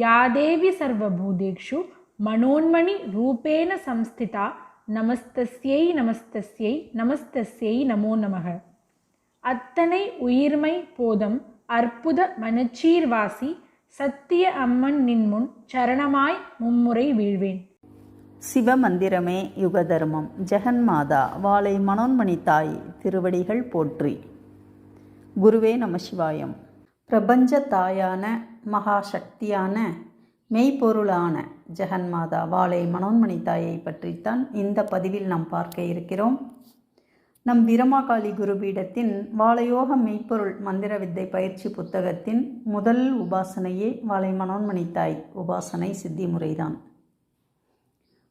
யாதேவி சர்வபூதேஷு மனோன்மணி ரூபேண சம்ஸ்திதா நமஸ்தஸ்யை நமஸ்தஸ்யை நமஸ்தஸ்யை நமோ நமக அத்தனை உயிர்மை போதம் அற்புத மனச்சீர்வாசி சத்திய அம்மன் நின்முன் சரணமாய் மும்முறை வீழ்வேன்। சிவமந்திரமே யுகதர்மம் ஜெகன்மாதா வாளை மனோன்மணி தாய் திருவடிகள் போற்றி. குருவே நம சிவாயம். பிரபஞ்ச தாயான மகாசக்தியான மெய்ப்பொருளான ஜெகன்மாதா வாழை மனோன்மணி தாயை பற்றித்தான் இந்த பதிவில் நாம் பார்க்க இருக்கிறோம். நம் வீரமாகாளி குருபீடத்தின் வாழையோக மெய்ப்பொருள் மந்திர வித்தை பயிற்சி புத்தகத்தின் முதல் உபாசனையே வாழை மனோன்மணி தாய் உபாசனை சித்தி முறைதான்.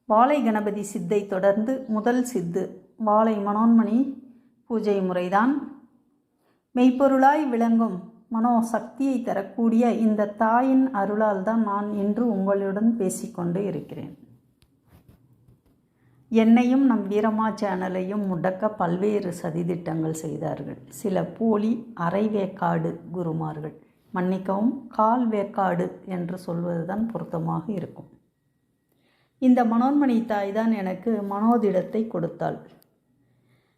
வாழை கணபதி சித்தை தொடர்ந்து முதல் சித்து வாழை மனோன்மணி பூஜை முறைதான். மெய்ப்பொருளாய் விளங்கும் மனோ சக்தியை தரக்கூடிய இந்த தாயின் அருளால் தான் நான் இன்று உங்களுடன் பேசிக்கொண்டு இருக்கிறேன். என்னையும் நம் வீரமா சேனலையும் முடக்க பல்வேறு சதித்திட்டங்கள் செய்தார்கள். சில போலி அரை வேக்காடு குருமார்கள். மன்னிக்கவும் கால் வேக்காடு என்று சொல்வதுதான் பொருத்தமாக இருக்கும். இந்த மனோன்மணி தாய் தான் எனக்கு மனோதிடத்தை கொடுத்தாள்.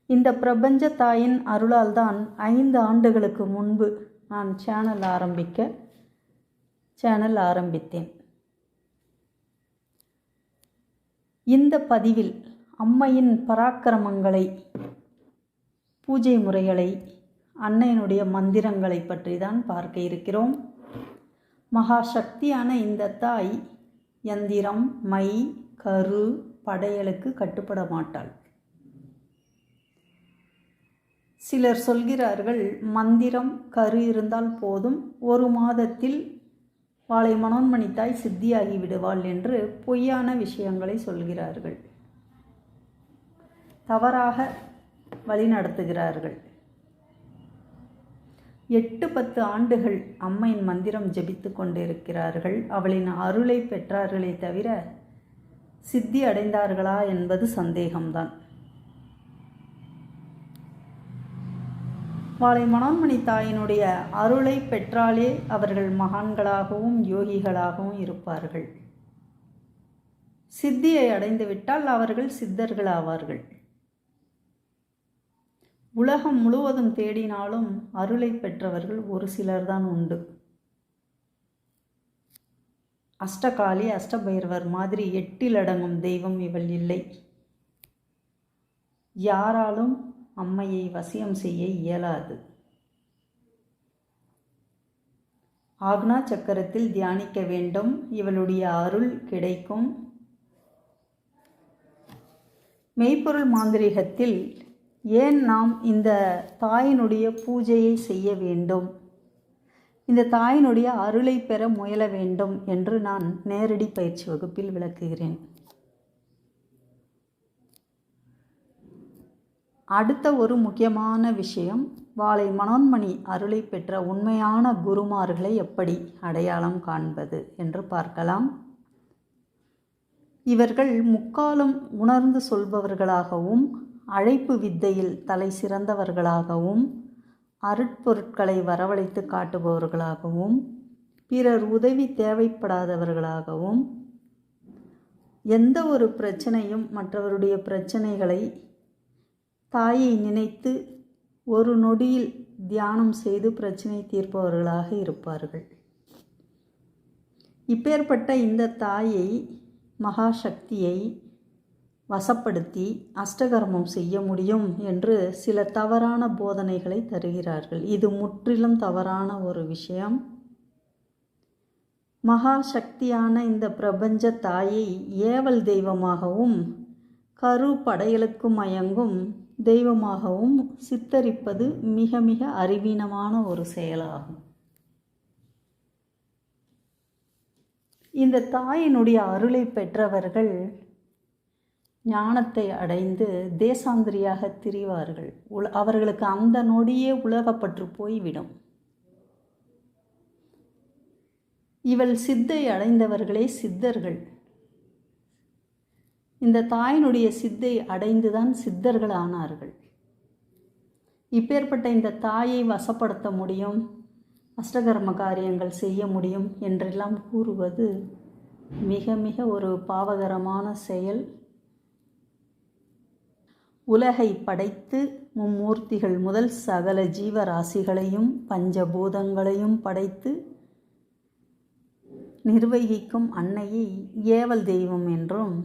இந்த பிரபஞ்ச தாயின் அருளால் தான் ஐந்து ஆண்டுகளுக்கு முன்பு நான் சேனல் ஆரம்பிக்க சேனல் ஆரம்பித்தேன். இந்த பதிவில் அம்மையின் பராக்கிரமங்களை பூஜை முறைகளை அன்னையினுடைய மந்திரங்களை பற்றி தான் பார்க்க இருக்கிறோம். மகா சக்தியான இந்த தாய் யந்திரம் மை கரு படையலுக்கு கட்டுப்பட மாட்டாள். சிலர் சொல்கிறார்கள் மந்திரம் கரு இருந்தால் போதும் ஒரு மாதத்தில் வாளை மனோன்மணி தாய் சித்தியாகி விடுவாள் என்று பொய்யான விஷயங்களை சொல்கிறார்கள். தவறாக வழிநடத்துகிறார்கள் எட்டு பத்து ஆண்டுகள் அம்மையின் மந்திரம் ஜபித்து கொண்டிருக்கிறார்கள். அவளின் அருளை பெற்றார்களே தவிர சித்தி அடைந்தார்களா என்பது சந்தேகம்தான். பாலை மனோன்மணி தாயினுடைய அருளை பெற்றாலே அவர்கள் மகான்களாகவும் யோகிகளாகவும் இருப்பார்கள். சித்தியை அடைந்துவிட்டால் அவர்கள் சித்தர்கள் ஆவார்கள் உலகம் முழுவதும் தேடினாலும் அருளை பெற்றவர்கள் ஒரு சிலர்தான் உண்டு. அஷ்டகாளி அஷ்டபைரவர் மாதிரி எட்டில் அடங்கும் தெய்வம் இவள் இல்லை. யாராலும் அம்மையை வசியம் செய்ய இயலாது. ஆக்னா சக்கரத்தில் தியானிக்க வேண்டும். இவளுடைய அருள் கிடைக்கும். மெய்ப்பொருள் மாந்திரிகத்தில் ஏன் நாம் இந்த தாயினுடைய பூஜையை செய்ய வேண்டும்? இந்த தாயினுடைய அருளை பெற முயல வேண்டும் என்று நான் நேரடி பயிற்சி வகுப்பில் விளக்குகிறேன். அடுத்த ஒரு முக்கியமான விஷயம் வாளை மனோன்மணி அருளை பெற்ற உண்மையான குருமார்களை எப்படி அடையாளம் காண்பது என்று பார்க்கலாம். இவர்கள் முக்காலும் உணர்ந்து சொல்பவர்களாகவும் அழைப்பு வித்தையில் தலை சிறந்தவர்களாகவும் அருட்பொருட்களை வரவழைத்து காட்டுபவர்களாகவும் பிறர் உதவி தேவைப்படாதவர்களாகவும் எந்த ஒரு பிரச்சனையும் மற்றவருடைய பிரச்சனைகளை தாயை நினைத்து ஒரு நொடியில் தியானம் செய்து பிரச்சனை தீர்ப்பவர்களாக இருப்பார்கள். இப்பேற்பட்ட இந்த தாயை மகாசக்தியை வசப்படுத்தி அஷ்டகர்மம் செய்ய முடியும் என்று சில தவறான போதனைகளை தருகிறார்கள். இது முற்றிலும் தவறான ஒரு விஷயம். மகாசக்தியான இந்த பிரபஞ்ச தாயை ஏவல் தெய்வமாகவும் கரு படையலுக்கு மயங்கும் தெய்வமாகவும் சித்தரிப்பது மிக மிக அறிவீனமான ஒரு செயலாகும். இந்த தாயினுடைய அருளை பெற்றவர்கள் ஞானத்தை அடைந்து தேசாந்திரியாக திரிவார்கள். உல அவர்களுக்கு அந்த நொடியே உலகப்பற்று போய்விடும். இவள் சித்தை அடைந்தவர்களே சித்தர்கள். இந்த தாயினுடைய சித்தை அடைந்துதான் சித்தர்கள் ஆனார்கள் இப்பேற்பட்ட இந்த தாயை வசப்படுத்த முடியும்? அஷ்டகர்ம காரியங்கள் செய்ய முடியும் என்றெல்லாம் கூறுவது மிக மிக ஒரு பாவகரமான செயல். உலகை படைத்து மும்மூர்த்திகள் முதல் சகல ஜீவராசிகளையும் பஞ்சபூதங்களையும் படைத்து நிர்வகிக்கும் அன்னையை ஏவல் தெய்வம் என்றும்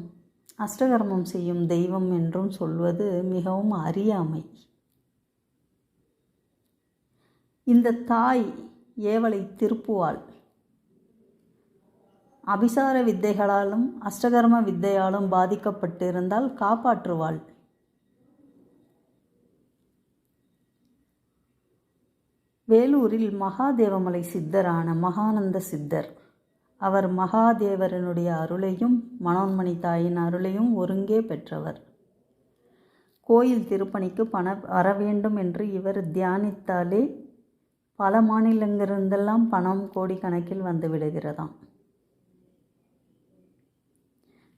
அஷ்டகர்மம் செய்யும் தெய்வம் என்றும் சொல்வது மிகவும் அறியாமை. இந்த தாய் ஏவலை திருப்புவாள். அபிசார வித்தைகளாலும் அஷ்டகர்ம வித்தையாலும் பாதிக்கப்பட்டிருந்தால் காப்பாற்றுவாள். வேலூரில் மகாதேவமலை சித்தரான மகானந்த சித்தர். அவர் மகாதேவரனுடைய அருளையும் மனோன்மணி தாயின் அருளையும் ஒருங்கே பெற்றவர். கோயில் திருப்பணிக்கு பண வர வேண்டும் என்று இவர் தியானித்தாலே பல மாநிலங்களிருந்தெல்லாம் பணம் கோடிக்கணக்கில் வந்து விடுகிறதாம்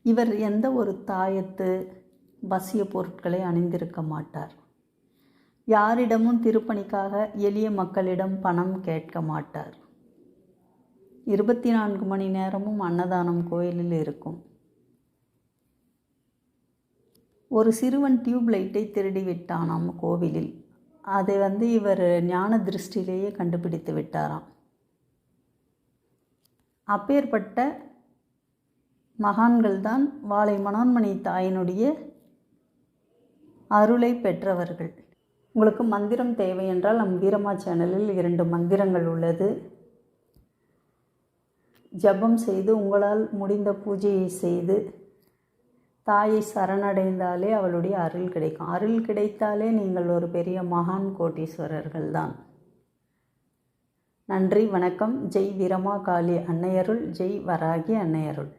இவர் எந்த ஒரு தாயத்து பசிய பொருட்களை அணிந்திருக்க மாட்டார். யாரிடமும் திருப்பணிக்காக எளிய மக்களிடம் பணம் கேட்க மாட்டார். இருபத்தி நான்கு மணி நேரமும் அன்னதானம் கோயிலில் இருக்கும். ஒரு சிறுவன் டியூப் லைட்டை திருடி விட்டானாம் கோவிலில். அதை வந்து இவர் ஞான திருஷ்டிலேயே கண்டுபிடித்து விட்டாராம். அப்பேற்பட்ட மகான்கள் தான் வாழை மனோன்மணி தாயினுடைய அருளை பெற்றவர்கள். உங்களுக்கு மந்திரம் தேவை என்றால் நம் வீரமா சேனலில் இரண்டு மந்திரங்கள் உள்ளது. ஜபம் செய்து உங்களால் முடிந்த பூஜையை செய்து தாயை சரணடைந்தாலே அவளுடைய அருள் கிடைக்கும். அருள் கிடைத்தாலே நீங்கள் ஒரு பெரிய மகான் கோட்டீஸ்வரர்கள் தான். நன்றி வணக்கம். ஜெய் வீரமா காளி அன்னையருள் ஜெய் வராகி அன்னையருள்.